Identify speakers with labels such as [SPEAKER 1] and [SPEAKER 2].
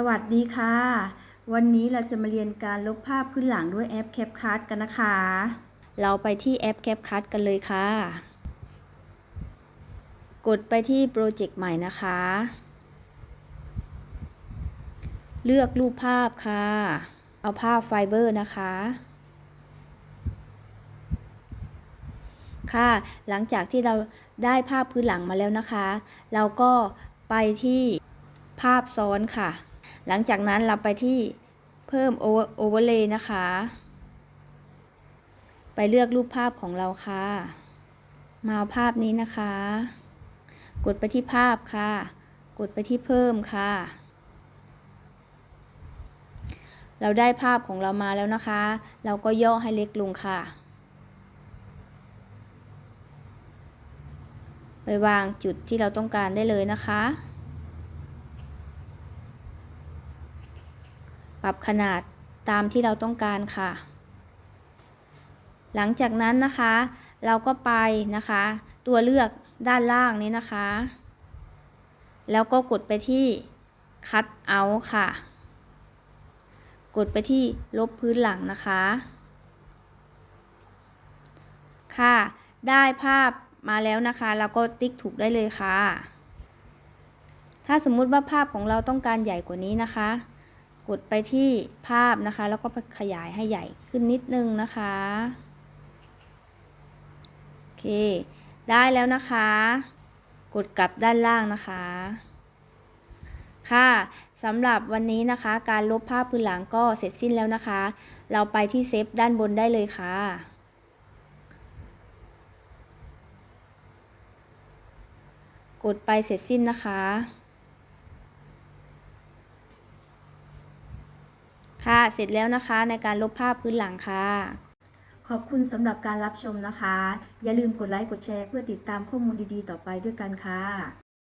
[SPEAKER 1] สวัสดีค่ะ วันนี้เราจะมาเรียนการลบภาพพื้นหลังด้วยแอป CapCut กันนะคะ เราไปที่แอป CapCut กันเลยค่ะ กดไปที่โปรเจกต์ใหม่นะคะ เลือกรูปภาพค่ะ เอาภาพไฟเบอร์นะคะ ค่ะ หลังจากที่เราได้ภาพพื้นหลังมาแล้วนะคะ เราก็ไปที่ภาพซ้อนค่ะ หลังจากนั้นเราไปที่เพิ่มโอเวอร์เลย์นะคะ ไปเลือกรูปภาพของเราค่ะ มาเอาภาพนี้นะคะ กดไปที่ภาพค่ะ กดไปที่เพิ่มค่ะ เราได้ภาพของเรามาแล้วนะคะ เราก็ย่อให้เล็กลงค่ะ ไปวางจุดที่เราต้องการได้เลยนะคะ ปรับขนาดตามที่เราต้องการค่ะ หลังจากนั้นนะคะ เราก็ไปนะคะ ตัวเลือกด้านล่างนี้นะคะ แล้วก็กดไปที่ cut out ค่ะ กดไปที่ลบพื้นหลังนะคะ ค่ะ ได้ภาพมาแล้วนะคะแล้วก็ติ๊กถูกได้เลยค่ะ ถ้าสมมุติว่าภาพของเราต้องการใหญ่กว่านี้นะคะ กดไปที่ภาพนะคะ แล้วก็ไปขยายให้ใหญ่ขึ้นนิดนึงนะคะโอเค ได้แล้วนะคะ กดกลับด้านล่างนะคะค่ะสำหรับวันนี้นะคะ การลบภาพพื้นหลังก็เสร็จสิ้นแล้วนะคะ เราไปที่เซฟด้านบนได้เลยค่ะกดไปเสร็จสิ้นนะคะ ค่ะ เสร็จแล้วนะคะในการลบภาพพื้นหลังค่ะ ขอบคุณสำหรับการรับชมนะคะ อย่าลืมกดไลค์ กดแชร์ เพื่อติดตามข้อมูลดีๆ ต่อไปด้วยกันค่ะ